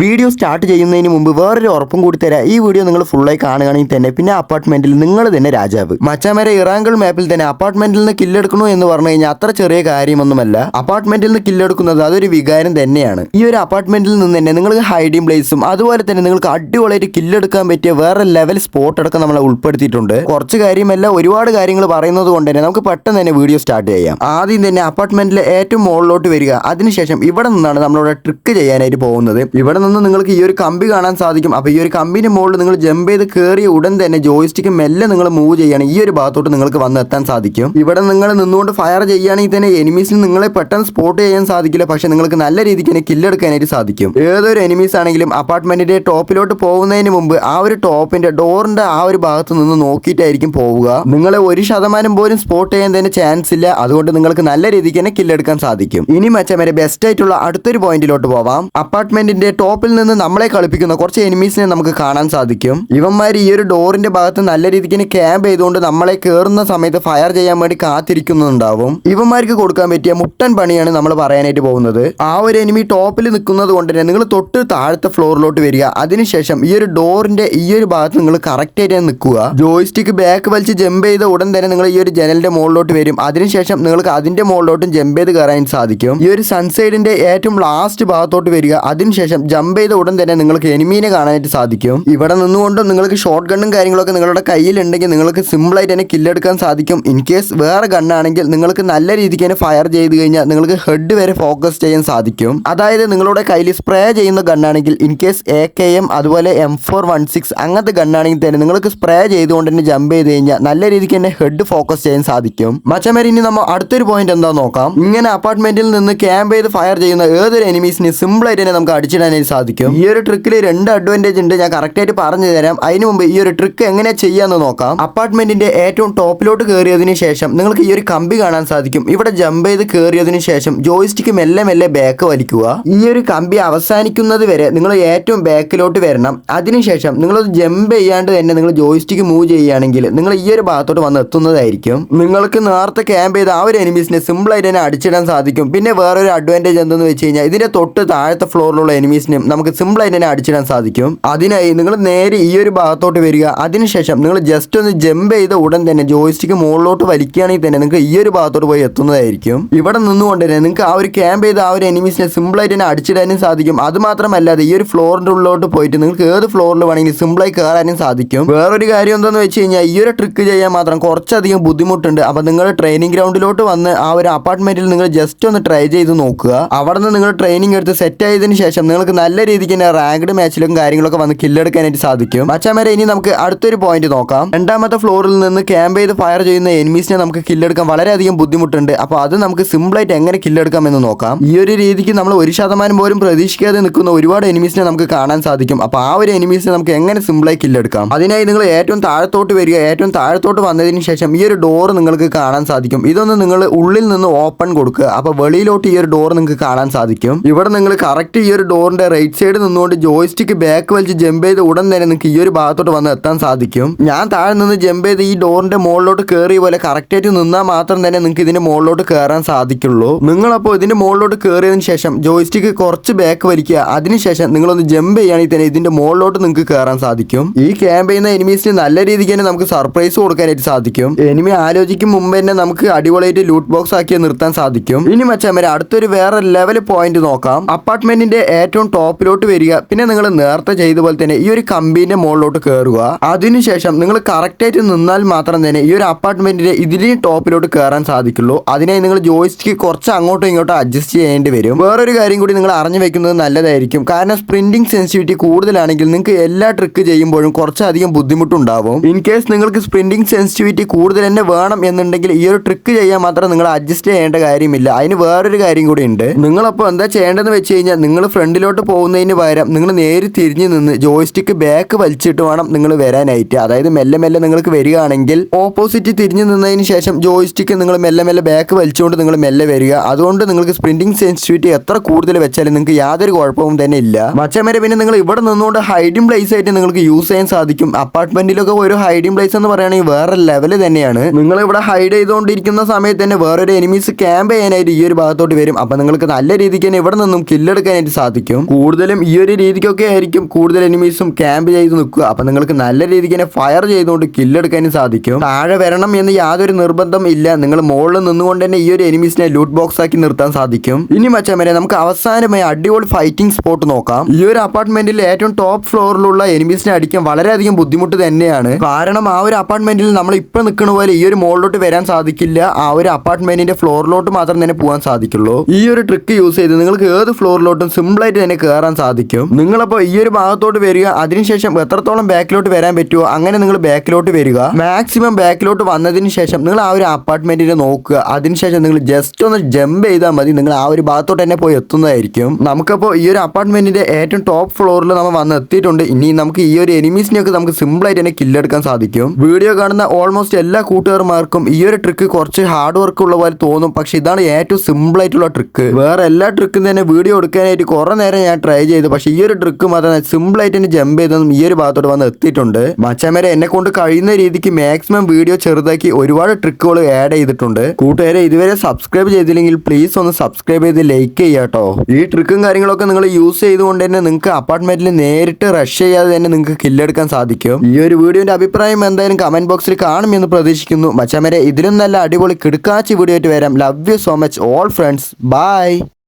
Video start ചെയ്യുന്നതിന് മുമ്പ് വേറൊരു ഉറപ്പും കൂടി തരാം. ഈ വീഡിയോ നിങ്ങൾ ഫുള്ളായി കാണുകയാണെങ്കിൽ തന്നെ പിന്നെ അപ്പാർട്ട്മെന്റിൽ നിങ്ങൾ തന്നെ രാജാവ്. മച്ചാമരെ ഇറാങ്കൾ മാപ്പിൽ തന്നെ അപ്പാർട്ട്മെന്റിൽ നിന്ന് കില്ലെടുക്കണോ എന്ന് പറഞ്ഞു കഴിഞ്ഞാൽ അത്ര ചെറിയ കാര്യമൊന്നുമല്ല. അപ്പാർട്ട്മെന്റിൽ നിന്ന് കില്ലെടുക്കുന്നത് അതൊരു വികാരം തന്നെയാണ്. ഈ ഒരു അപ്പാർട്ട്മെന്റിൽ നിന്ന് തന്നെ നിങ്ങൾക്ക് ഹൈഡിംഗ് പ്ലേസും അതുപോലെ തന്നെ നിങ്ങൾക്ക് അടിപൊളിയായിട്ട് കില്ലെടുക്കാൻ പറ്റിയ വേറെ ലെവൽ സ്പോട്ട് അടക്കം നമ്മളെ ഉൾപ്പെടുത്തിയിട്ടുണ്ട്. കുറച്ച് കാര്യമല്ല ഒരുപാട് കാര്യങ്ങൾ പറയുന്നത് കൊണ്ട് തന്നെ നമുക്ക് പെട്ടെന്ന് തന്നെ വീഡിയോ സ്റ്റാർട്ട് ചെയ്യാം. ആദ്യം തന്നെ അപ്പാർട്ട്മെന്റിലെ ഏറ്റവും മുകളിലോട്ട് വരിക. അതിനുശേഷം ഇവിടെ നിന്നാണ് നമ്മളോട് ട്രിക്ക് ചെയ്യാനായിട്ട് പോകുന്നത്. ഇവിടെ നിന്ന് നിങ്ങൾക്ക് ഈ ഒരു കമ്പി കാണാൻ സാധിക്കും. അപ്പോൾ ഈ ഒരു കമ്പിന്റെ മുകളിൽ നിങ്ങൾ ജമ്പ് ചെയ്ത് കയറിയ ഉടൻ തന്നെ ജോയിസ്റ്റിക്ക് മെല്ലെ നിങ്ങൾ മൂവ് ചെയ്യുകയാണ്. ഈ ഒരു ഭാഗത്തോട്ട് നിങ്ങൾക്ക് വന്ന് എത്താൻ സാധിക്കും. ഇവിടെ നിങ്ങൾ നിന്നുകൊണ്ട് ഫയർ ചെയ്യുകയാണെങ്കിൽ തന്നെ എനിമീസിന് നിങ്ങളെ പെട്ടെന്ന് സ്പോട്ട് ചെയ്യാൻ സാധിക്കില്ല. പക്ഷേ നിങ്ങൾക്ക് നല്ല രീതിക്ക് തന്നെ കില്ലെടുക്കാനായിട്ട് സാധിക്കും. ഏതൊരു എനിമീസ് ആണെങ്കിലും അപ്പാർട്ട്മെന്റിന്റെ ടോപ്പിലോട്ട് പോകുന്നതിന് മുമ്പ് ആ ഒരു ടോപ്പിന്റെ ഡോറിന്റെ ആ ഒരു ഭാഗത്ത് നിന്ന് നോക്കിയിട്ടായിരിക്കും പോവുക. നിങ്ങളെ ഒരു ശതമാനം പോലും സ്പോട്ട് ചെയ്യാൻ തന്നെ ചാൻസ് ഇല്ല. അതുകൊണ്ട് നിങ്ങൾക്ക് നല്ല രീതിക്ക് തന്നെ കില്ലെടുക്കാൻ സാധിക്കും. ഇനി മച്ചമരെ ബെസ്റ്റ് ആയിട്ടുള്ള അടുത്തൊരു പോയിന്റിലോട്ട് പോവാം. അപ്പാർട്ട്മെന്റിന്റെ ടോപ്പിൽ നിന്ന് നമ്മളെ കളിപ്പിക്കുന്ന കുറച്ച് എനിമീസിനെ നമുക്ക് കാണാൻ സാധിക്കും. ഇവന്മാർ ഈ ഒരു ഡോറിന്റെ ഭാഗത്ത് നല്ല രീതിക്ക് ക്യാമ്പ് ചെയ്തുകൊണ്ട് നമ്മളെ കയറുന്ന സമയത്ത് ഫയർ ചെയ്യാൻ വേണ്ടി കാത്തിരിക്കുന്നുണ്ടാവും. ഇവന്മാർക്ക് കൊടുക്കാൻ പറ്റിയ മുട്ടൻ പണിയാണ് നമ്മൾ പറയാനായിട്ട് പോകുന്നത്. ആ ഒരു എനിമി ടോപ്പിൽ നിൽക്കുന്നത് കൊണ്ട് തന്നെ നിങ്ങൾ തൊട്ട് താഴത്തെ ഫ്ലോറിലോട്ട് വരിക. അതിനുശേഷം ഈ ഒരു ഡോറിന്റെ ഈ ഒരു ഭാഗത്ത് നിങ്ങൾ കറക്റ്റ് ആയിട്ട് നിൽക്കുക. ജോയിസ്റ്റിക്ക് ബാക്ക് വലിച്ച് ജമ്പ് ചെയ്ത ഉടൻ തന്നെ നിങ്ങൾ ഈ ഒരു ജനലിന്റെ മുകളിലോട്ട് വരും. അതിനുശേഷം നിങ്ങൾക്ക് അതിന്റെ മുകളിലോട്ടും ജമ്പ് ചെയ്ത് കയറാൻ സാധിക്കും. ഈ ഒരു സൺസൈഡിന്റെ ഏറ്റവും ലാസ്റ്റ് ഭാഗത്തോട്ട് വരിക. അതിനുശേഷം ജമ്പ് ചെയ്ത ഉടൻ തന്നെ നിങ്ങൾക്ക് എനിമീനെ കാണാനായിട്ട് സാധിക്കും. ഇവിടെ നിന്നുകൊണ്ടും നിങ്ങൾക്ക് ഷോർട്ട് ഗണ്ണും കാര്യങ്ങളൊക്കെ നിങ്ങളുടെ കയ്യിലുണ്ടെങ്കിൽ നിങ്ങൾക്ക് സിമ്പിളായിട്ട് തന്നെ കില്ലെടുക്കാൻ സാധിക്കും. ഇൻ കേസ് വേറെ ഗണ്ണാണെങ്കിൽ നിങ്ങൾക്ക് നല്ല രീതിക്ക് തന്നെ ഫയർ ചെയ്ത് കഴിഞ്ഞാൽ നിങ്ങൾക്ക് ഹെഡ് വരെ ഫോക്കസ് ചെയ്യാൻ സാധിക്കും. അതായത് നിങ്ങളുടെ കയ്യിൽ സ്പ്രേ ചെയ്യുന്ന ഗണ്ണാണെങ്കിൽ in case A K M അതുപോലെ എം ഫോർ വൺ സിക്സ് അങ്ങനത്തെ ഗണ്ണാണെങ്കിൽ തന്നെ നിങ്ങൾക്ക് സ്പ്രേ ചെയ്തുകൊണ്ട് തന്നെ ജമ്പ് ചെയ്ത് കഴിഞ്ഞാൽ നല്ല രീതിക്ക് തന്നെ ഹെഡ് ഫോക്കസ് ചെയ്യാൻ സാധിക്കും. മച്ചമേരി ഇനി നമ്മൾ അടുത്തൊരു പോയിന്റ് എന്താ നോക്കാം? ഇങ്ങനെ അപ്പാർട്ട്മെന്റിൽ നിന്ന് ക്യാമ്പ് ചെയ്ത് ഫയർ ചെയ്യുന്ന ഏതൊരു എനിമീസിനെ സിമ്പിൾ ആയിട്ട് തന്നെ നമുക്ക് അടിച്ചിടാനായിട്ട് സാധിക്കും. ഈ ഒരു ട്രിക്കിൽ രണ്ട് അഡ്വാന്റേജ് ഉണ്ട്. ഞാൻ കറക്റ്റ് ആയിട്ട് പറഞ്ഞു തരാം. അതിന് മുമ്പ് ഈ ഒരു ട്രിക്ക് എങ്ങനെ ചെയ്യാന്ന് നോക്കാം. അപ്പാർട്ട്മെന്റിന്റെ ഏറ്റവും ടോപ്പിലോട്ട് കയറിയതിന് ശേഷം നിങ്ങൾക്ക് ഈ ഒരു കമ്പി കാണാൻ സാധിക്കും. ഇവിടെ ജമ്പ് ചെയ്ത് കയറിയതിന് ശേഷം ജോയിസ്റ്റിക്ക് മെല്ലെ മെല്ലെ ബാക്ക് വലിക്കുക. ഈ ഒരു കമ്പി അവസാനിക്കുന്നത് വരെ നിങ്ങൾ ഏറ്റവും ബാക്കിലോട്ട് വരണം. അതിനുശേഷം നിങ്ങൾ ജമ്പ് ചെയ്യാണ്ട് തന്നെ നിങ്ങൾ ജോയിസ്റ്റിക്ക് മൂവ് ചെയ്യുകയാണെങ്കിൽ നിങ്ങൾ ഈ ഒരു ഭാഗത്തോട്ട് വന്ന് എത്തുന്നതായിരിക്കും. നിങ്ങൾക്ക് നേരത്തെ ക്യാമ്പ് ചെയ്ത ആ ഒരു എനിമീസിനെ സിമ്പിൾ ആയിട്ട് തന്നെ അടിച്ചിടാൻ സാധിക്കും. പിന്നെ വേറൊരു അഡ്വാന്റേജ് എന്തെന്ന് വെച്ച് കഴിഞ്ഞാൽ ഇതിന്റെ തൊട്ട് താഴത്തെ ഫ്ലോറിലുള്ള എനിമീസിനും നമുക്ക് സിമ്പിൾ ആയിട്ട് തന്നെ അടിച്ചിടാൻ സാധിക്കും. അതിനായി നിങ്ങൾ നേരെ ഈ ഒരു ഭാഗത്തോട്ട് വരിക. അതിനുശേഷം നിങ്ങൾ ജസ്റ്റ് ഒന്ന് ജമ്പ് ചെയ്ത ഉടൻ തന്നെ ജോയിസ്റ്റിക്ക് മുകളിലോട്ട് വലിക്കുകയാണെങ്കിൽ തന്നെ നിങ്ങൾക്ക് ഈ ഒരു ഭാഗത്തോട്ട് പോയി എത്തുന്നതായിരിക്കും. ഇവിടെ നിന്നുകൊണ്ട് തന്നെ നിങ്ങൾക്ക് ആ ഒരു ക്യാമ്പ് ചെയ്ത ആ ഒരു എനിമീസിനെ സിമ്പിൾ ആയിട്ട് തന്നെ അടിച്ചിടാനും സാധിക്കും. അത് മാത്രമല്ലാതെ ഈ ഒരു ഫ്ലോറിന്റെ ഉള്ളിലോട്ട് പോയിട്ട് നിങ്ങൾക്ക് ഏത് ഫ്ലോറിൽ വേണമെങ്കിലും സിമ്പിളായി കയറാനും സാധിക്കും. വേറൊരു കാര്യം എന്താണെന്ന് വെച്ച് കഴിഞ്ഞാൽ ഈ ഒരു ട്രിക്ക് ചെയ്യാൻ മാത്രം കുറച്ചധികം ബുദ്ധിമുട്ടുണ്ട്. അപ്പൊ നിങ്ങൾ ട്രെയിനിങ് ഗ്രൗണ്ടിലോട്ട് വന്ന് ആ ഒരു അപ്പാർട്ട്മെന്റിൽ നിങ്ങൾ ജസ്റ്റ് ഒന്ന് ട്രൈ ചെയ്ത് നോക്കുക. അവിടെ നിന്ന് നിങ്ങൾ ട്രെയിനിങ് എടുത്ത് സെറ്റ് ആയതിനു ശേഷം നിങ്ങൾക്ക് നല്ല രീതിക്ക് തന്നെ റാങ്ക്ഡ് മാച്ചിലും കാര്യങ്ങളൊക്കെ വന്ന് കില്ലെടുക്കാനായിട്ട് സാധിക്കും. മച്ചാമരെ ഇനി നമുക്ക് അടുത്തൊരു പോയിന്റ് നോക്കാം. രണ്ടാമത്തെ ഫ്ലോറിൽ നിന്ന് ക്യാമ്പ് ചെയ്ത് ഫയർ ചെയ്യുന്ന എനിമീസിനെ നമുക്ക് കില്ലെടുക്കാൻ വളരെയധികം ബുദ്ധിമുട്ടുണ്ട്. അപ്പോൾ അത് നമുക്ക് സിമ്പിളായിട്ട് എങ്ങനെ കില്ലെടുക്കാം എന്ന് നോക്കാം. ഈ ഒരു രീതിക്ക് നമ്മൾ ഒരു ശതമാനം പോലും പ്രതീക്ഷിക്കാതെ നിൽക്കുന്ന ഒരുപാട് എനിമീസിനെ നമുക്ക് കാണാൻ സാധിക്കും. അപ്പോൾ ആ ഒരു എനിമീസിനെ നമുക്ക് എങ്ങനെ സിമ്പിളായി കില്ലെടുക്കാം? അതിനായി നിങ്ങൾ ഏറ്റവും താഴത്തോട്ട് വരിക. ഏറ്റവും താഴത്തോട്ട് വന്നതിന് ശേഷം ഈ ഒരു ഡോർ നിങ്ങൾക്ക് കാണാൻ സാധിക്കും. ഇതൊന്ന് നിങ്ങൾ ഉള്ളിൽ നിന്ന് ഓപ്പൺ കൊടുക്കുക. അപ്പോൾ വെളിയിലോട്ട് ഈ ഒരു ഡോർ നിങ്ങൾക്ക് കാണാൻ സാധിക്കും. ഇവിടെ നിങ്ങൾ കറക്റ്റ് ഈ ഒരു ഡോറിന്റെ റൈറ്റ് സൈഡ് നിന്നുകൊണ്ട് ജോയിസ്റ്റിക്ക് ബാക്ക് വലിച്ച് ജമ്പ് ചെയ്ത് ഉടൻ തന്നെ നിങ്ങൾക്ക് ഈ ഒരു ഭാഗത്തോട്ട് വന്ന് എത്താൻ സാധിക്കും. ഞാൻ താഴെ നിന്ന് ജമ്പ് ചെയ്ത് ഈ ഡോറിന്റെ മുകളിലോട്ട് കയറിയ പോലെ കറക്റ്റായിട്ട് നിന്നാൽ മാത്രം തന്നെ നിങ്ങൾക്ക് ഇതിന്റെ മുകളിലോട്ട് കയറാൻ സാധിക്കുള്ളൂ. നിങ്ങളപ്പോൾ ഇതിന്റെ മുകളിലോട്ട് കയറിയതിന് ശേഷം ജോയിസ്റ്റിക്ക് കുറച്ച് ബാക്ക് വലിക്കുക. അതിനുശേഷം നിങ്ങളൊന്ന് ജമ്പ് ചെയ്യുകയാണെങ്കിൽ തന്നെ ഇതിന്റെ മുകളിലോട്ട് നിങ്ങൾക്ക് കയറാൻ സാധിക്കും. ഈ ക്യാമ്പ് ചെയ്യുന്ന എനിമീസിന് നല്ല രീതിക്ക് തന്നെ നമുക്ക് സർപ്രൈസ് കൊടുക്കാനായിട്ട് സാധിക്കും. എനിമി ആലോചിക്കും മുമ്പ് തന്നെ നമുക്ക് അടിപൊളിയായിട്ട് ലൂട്ട് ബോക്സ് ആക്കി നിർത്താൻ സാധിക്കും. ഇനി മച്ചാൻ വരെ അടുത്തൊരു വേറെ ലെവൽ പോയിന്റ് നോക്കാം. അപ്പാർട്ട്മെന്റിന്റെ ഏറ്റവും ടോപ്പിലോട്ട് വരിക. പിന്നെ നിങ്ങൾ നേരത്തെ ചെയ്ത പോലെ തന്നെ ഈ ഒരു കമ്പീന്റെ മുകളിലോട്ട് കയറുക അതിനുശേഷം നിങ്ങൾ കറക്റ്റായിട്ട് നിന്നാൽ മാത്രം തന്നെ ഈ ഒരു അപ്പാർട്ട്മെന്റിന്റെ ഇതിന് ടോപ്പിലോട്ട് കയറാൻ സാധിക്കുള്ളൂ. അതിനായി നിങ്ങൾ ജോയിസ്റ്റിക്ക് കുറച്ച് അങ്ങോട്ടും ഇങ്ങോട്ടും അഡ്ജസ്റ്റ് ചെയ്യേണ്ടി വരും. വേറൊരു കാര്യം കൂടി നിങ്ങൾ അറിഞ്ഞു വെക്കുന്നത് നല്ലതായിരിക്കും. കാരണം സ്പ്രിന്റിംഗ് സെൻസിറ്റിവിറ്റി കൂടുതലാണെങ്കിൽ നിങ്ങൾക്ക് എല്ലാ ട്രിക്ക് ചെയ്യുമ്പോഴും കുറച്ചധികം ബുദ്ധിമുട്ടുണ്ടാവും. ഇൻ കേസ് നിങ്ങൾക്ക് സ്പ്രിന്റിംഗ് സെൻസിറ്റിവിറ്റി കൂടുതൽ തന്നെ വേണം എന്നുണ്ടെങ്കിൽ ഈ ഒരു ട്രിക്ക് ചെയ്യാൻ മാത്രം നിങ്ങൾ അഡ്ജസ്റ്റ് ചെയ്യേണ്ട കാര്യമില്ല. അതിന് വേറൊരു കാര്യം കൂടി ഉണ്ട്. നിങ്ങളപ്പോൾ എന്താ ചെയ്യേണ്ടതെന്ന് വെച്ച് കഴിഞ്ഞാൽ നിങ്ങൾ ഫ്രണ്ടിലോട്ട് പോകുന്നതിന് പകരം നിങ്ങൾ നേരെ തിരിഞ്ഞ് നിന്ന് ജോയിസ്റ്റിക്ക് ബാക്ക് വലിച്ചിട്ട് വേണം നിങ്ങൾ വരാനായിട്ട്. അതായത് മെല്ലെ മെല്ലെ നിങ്ങൾക്ക് വരികയാണെങ്കിൽ ഓപ്പോസിറ്റ് തിരിഞ്ഞു നിന്നതിന് ശേഷം ജോയിസ്റ്റിക്ക് നിങ്ങൾ മെല്ലെ മെല്ലെ ബാക്ക് വലിച്ചുകൊണ്ട് നിങ്ങൾ മെല്ലെ വരിക. അതുകൊണ്ട് നിങ്ങൾക്ക് സ്പ്രിന്റിംഗ് സെൻസിറ്റിവിറ്റി എത്ര കൂടുതൽ വെച്ചാലും നിങ്ങൾക്ക് യാതൊരു കുഴപ്പവും തന്നെ ഇല്ല. മച്ചമരെ പിന്നെ നിങ്ങൾ ഇവിടെ നിന്നുകൊണ്ട് ഹൈഡിംഗ് പ്ലേസ് ആയിട്ട് നിങ്ങൾക്ക് യൂസ് ചെയ്യാൻ സാധിക്കും. അപ്പാർട്ട്മെന്റിലൊക്കെ ഒരു ഹൈഡിംഗ് പ്ലേസ് എന്ന് പറയുകയാണെങ്കിൽ വേറെ ലെവൽ തന്നെയാണ്. നിങ്ങൾ ഇവിടെ ഹൈഡ് ചെയ്തുകൊണ്ടിരിക്കുന്ന സമയത്ത് തന്നെ വേറൊരു എനിമീസ് ക്യാമ്പ് ചെയ്യാനായിട്ട് ഈ ഒരു ഭാഗത്തോട്ട് വരും. അപ്പൊ നിങ്ങൾക്ക് നല്ല രീതിക്ക് തന്നെ ഇവിടെ നിന്നും കില്ലെടുക്കാനായിട്ട് സാധിക്കും. കൂടുതലും ഈ ഒരു രീതിക്കൊക്കെ ആയിരിക്കും കൂടുതൽ എനിമീസും ക്യാമ്പ് ചെയ്ത് നിൽക്കുക. അപ്പം നിങ്ങൾക്ക് നല്ല രീതിക്ക് തന്നെ ഫയർ ചെയ്തുകൊണ്ട് കില്ലെടുക്കാനും സാധിക്കും. താഴെ വരണം എന്ന് യാതൊരു നിർബന്ധം ഇല്ല. നിങ്ങൾ മുകളിൽ നിന്നുകൊണ്ട് തന്നെ ഈ ഒരു എനിമീസിനെ ലൂട്ട് ബോക്സ് ആക്കി നിർത്താൻ സാധിക്കും. ഇനി മച്ചാൻ വരെ നമുക്ക് അവസാനമായി അടിപൊളി ഫൈറ്റിംഗ് സ്പോട്ട് നോക്കാം. ഈ ഒരു അപ്പാർട്ട്മെന്റിൽ ഏറ്റവും ടോപ്പ് ഫ്ലോറിലുള്ള എനിമീസിനെ അടിക്കാൻ വളരെയധികം ബുദ്ധിമുട്ട് തന്നെയാണ്. കാരണം ആ ഒരു അപ്പാർട്ട്മെന്റിൽ നമ്മൾ ഇപ്പൊ നിൽക്കുന്ന പോലെ ഈ ഒരു മുകളിലോട്ട് വരാൻ സാധിക്കില്ല. ആ ഒരു അപ്പാർട്ട്മെന്റിന്റെ ഫ്ലോറിലോട്ട് മാത്രം തന്നെ പോകാൻ സാധിക്കുള്ളൂ. ഈ ഒരു ട്രിക്ക് യൂസ് ചെയ്ത് നിങ്ങൾക്ക് ഏത് ഫ്ലോറിലോട്ടും സിമ്പിൾ ആയിട്ട് തന്നെ കയറാൻ സാധിക്കും. നിങ്ങളപ്പോൾ ഈ ഒരു ഭാഗത്തോട്ട് വരിക അതിനുശേഷം എത്രത്തോളം ബാക്കിലോട്ട് വരാൻ പറ്റുമോ അങ്ങനെ നിങ്ങൾ ബാക്കിലോട്ട് വരിക. മാക്സിമം ബാക്കിലോട്ട് വന്നതിന് ശേഷം നിങ്ങൾ ആ ഒരു അപ്പാർട്ട്മെന്റിനെ നോക്കുക. അതിനുശേഷം നിങ്ങൾ ജസ്റ്റ് ഒന്ന് ജമ്പ് ചെയ്താൽ മതി. നിങ്ങൾ ആ ഒരു ഭാഗത്തോട്ട് തന്നെ പോയി എത്തുന്നതായിരിക്കും. നമുക്കപ്പോൾ ഈ ഒരു അപ്പാർട്ട്മെന്റിന്റെ ഏറ്റവും ടോപ്പ് ഫ്ലോറിൽ നമ്മൾ വന്ന് എത്തിയിട്ടുണ്ട്. ഇനി നമുക്ക് ഈ ഒരു എനിമീസിനെയൊക്കെ നമുക്ക് സിമ്പിൾ ആയിട്ട് തന്നെ കില്ലെടുക്കാൻ സാധിക്കും. വീഡിയോ കാണുന്ന ഓൾമോസ്റ്റ് എല്ലാ കൂട്ടുകാർമാർക്കും ഈ ഒരു ട്രിക്ക് കുറച്ച് ഹാർഡ് വർക്ക് ഉള്ള പോലെ തോന്നും. പക്ഷെ ഇതാണ് ഏറ്റവും സിമ്പിൾ ആയിട്ടുള്ള ട്രിക്ക് വേറെ എല്ലാ ട്രിക്കും തന്നെ വീഡിയോ എടുക്കാനായിട്ട് കുറെ നേരം ഞാൻ ട്രൈ ചെയ്തു. പക്ഷെ ഈ ഒരു ട്രിക്ക് മാത്രം സിമ്പിൾ ആയിട്ട് തന്നെ ജമ്പ് ചെയ്തതും ഈ ഒരു ഭാഗത്തോട്ട് വന്ന് എത്തിയിട്ടുണ്ട്. മച്ചമരെ എന്നെ കൊണ്ട് കഴിയുന്ന രീതിക്ക് മാക്സിമം വീഡിയോ ചെറുതാക്കി ഒരുപാട് ട്രിക്കുകൾ ആഡ് ചെയ്തിട്ടുണ്ട്. കൂട്ടുകാരെ ഇതുവരെ സബ്സ്ക്രൈബ് ചെയ്തില്ലെങ്കിൽ പ്ലീസ് ഒന്ന് സബ്സ്ക്രൈബ് ചെയ്ത് ലൈക്ക് ചെയ്യാട്ടോ ഈ ട്രിക്കും കാര്യങ്ങളൊക്കെ നിങ്ങൾ യൂസ് ചെയ്തുകൊണ്ട് തന്നെ നിങ്ങൾക്ക് അപ്പാർട്ട്മെന്റിൽ നേരിട്ട് റഷ് ചെയ്യാതെ തന്നെ നിങ്ങൾക്ക് കില്ലെടുക്കാൻ സാധിക്കും. ഈ ഒരു വീഡിയോന്റെ അഭിപ്രായം എന്തായാലും കമന്റ് ബോക്സിൽ കാണുമെന്ന് പ്രതീക്ഷിക്കുന്നു. മച്ചമരെ ഇതിലും നല്ല അടിപൊളി കിടക്കാച്ചി വീഡിയോ ആയിട്ട് വരാം. Love you so much all friends bye